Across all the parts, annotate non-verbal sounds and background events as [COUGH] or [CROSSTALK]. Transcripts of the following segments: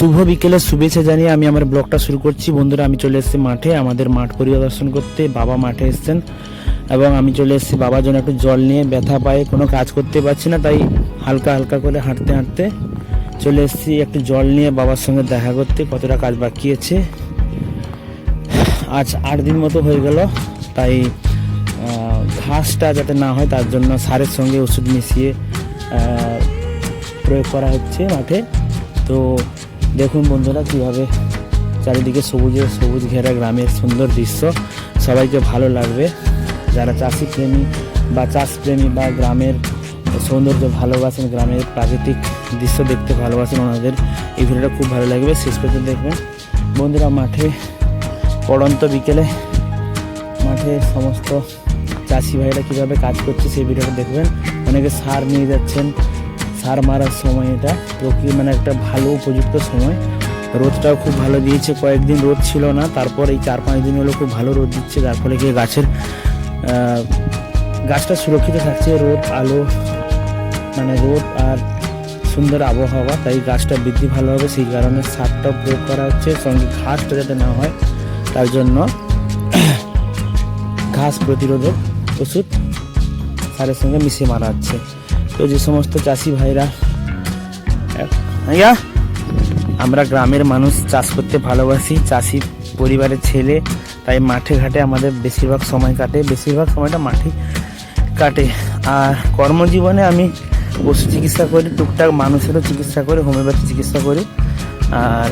শুভ বিকেলে শুভেচ্ছা জানিয়ে আমি আমার ব্লগটা শুরু করছি। বন্ধুরা, আমি চলে এসেছি মাঠে, আমাদের মাঠ পরিদর্শন করতে। বাবা মাঠে এসেছেন এবং আমি চলে এসেছি বাবার জন্য একটু জল নিয়ে, ব্যথা পায়ে, কোনো কাজ করতে পারছি না, তাই হালকা হালকা করে হাঁটতে হাঁটতে চলে এসেছি। একটু জল নিয়ে বাবার সঙ্গে দেখা করতে, কতটা কাজ বাকি আছে। আজ আট দিন মতো হয়ে গেল, তাই ঘাসটা যাতে না হয়, তার জন্য সারের সঙ্গে ওষুধ মিশিয়ে প্রয়োগ করা হচ্ছে মাঠে। তো দেখুন বন্ধুরা কীভাবে চারিদিকে সবুজে সবুজ ঘেরা গ্রামের সুন্দর দৃশ্য। সবাইকে ভালো লাগবে। যারা চাষি প্রেমী বা চাষ প্রেমী বা গ্রামের সৌন্দর্য ভালোবাসেন, গ্রামের প্রাকৃতিক দৃশ্য দেখতে ভালোবাসেন ওনাদের, এই ভিডিওটা খুব ভালো লাগবে। শেষ পর্যন্ত দেখবেন। বন্ধুরা মাঠে, পড়ন্ত বিকেলে মাঠে সমস্ত চাষি ভাইরা কীভাবে কাজ করছে সেই ভিডিওটা দেখবেন। অনেকে সার নিয়ে যাচ্ছেন সার মারার সময় এটা। প্রকৃতি মানে একটা ভালো উপযুক্ত সময়। রোদটাও খুব ভালো দিয়েছে। কয়েকদিন রোদ ছিল না, তারপর এই চার পাঁচ দিন হলো খুব ভালো রোদ দিচ্ছে। যার ফলে গিয়ে গাছের গাছটা সুরক্ষিত থাকছে। রোদ, আলো মানে রোদ আর সুন্দর আবহাওয়া, তাই গাছটা বৃদ্ধি ভালো হবে। সেই কারণে সারটাও প্রয়োগ করা হচ্ছে। সঙ্গে ঘাসটা যাতে না হয়, তার জন্য [CLEARS THROAT] ঘাস প্রতিরোধক ওষুধ সারের সঙ্গে মিশিয়ে মারা হচ্ছে। তো যে সমস্ত চাষি ভাইরা আইয়া আমরা গ্রামের মানুষ, চাষ করতে ভালোবাসি, চাষি পরিবারের ছেলে, তাই মাঠে ঘাটে আমাদের বেশিরভাগ সময় কাটে, বেশিরভাগ সময়টা মাঠে কাটে। আর কর্মজীবনে আমি পশু চিকিৎসা করি, টুকটাক মানুষেরও চিকিৎসা করি হোমিওপ্যাথি চিকিৎসা করি। আর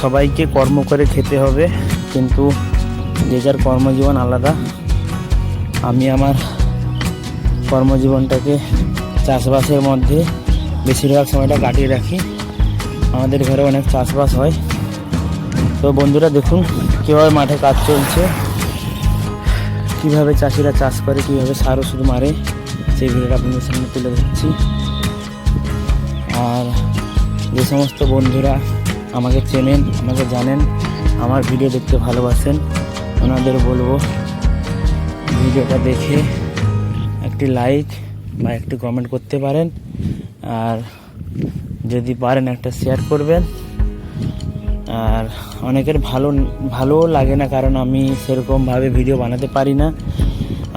সবাইকে কর্ম করে খেতে হবে, কিন্তু যে যার কর্মজীবন আলাদা। আমি আমার কর্মজীবনটাকে চাষবাসের মধ্যে বেশিরভাগ সময়টা কাটিয়ে রাখি। আমাদের ঘরে অনেক চাষবাস হয়। তো বন্ধুরা দেখুন, কীভাবে মাঠে কাজ চলছে, কীভাবে চাষিরা চাষ করে, কীভাবে সার ওষুধ মারে, সেই ভিডিওটা আপনাদের সামনে তুলে ধরছি। আর যে সমস্ত বন্ধুরা আমাকে চেনেন, আমাকে জানেন, আমার ভিডিও দেখতে ভালোবাসেন, ওনাদের বলব, ভিডিওটা দেখে একটি লাইক বা একটি কমেন্ট করতে পারেন। আর যদি পারেন একটা শেয়ার করবেন। আর অনেকের ভালো, ভালোও লাগে না, কারণ আমি সেরকমভাবে ভিডিও বানাতে পারি না।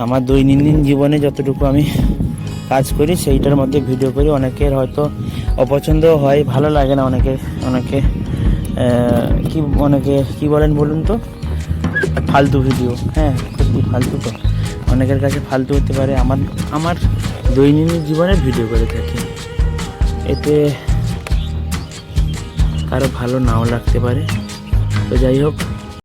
আমার দৈনন্দিন জীবনে যতটুকু আমি কাজ করি, সেইটার মধ্যে ভিডিও করি। অনেকের হয়তো অপছন্দ হয়, ভালো লাগে না অনেকে অনেকে কি অনেকে, কি বলেন বলুন তো? ফালতু ভিডিও হ্যাঁ সত্যি ফালতু তো অনেকের কাছে ফালতু হতে পারে, আমার আমার দৈনন্দিন জীবনের ভিডিও করে থাকি। এতে কারও ভালো নাও লাগতে পারে। তো যাই হোক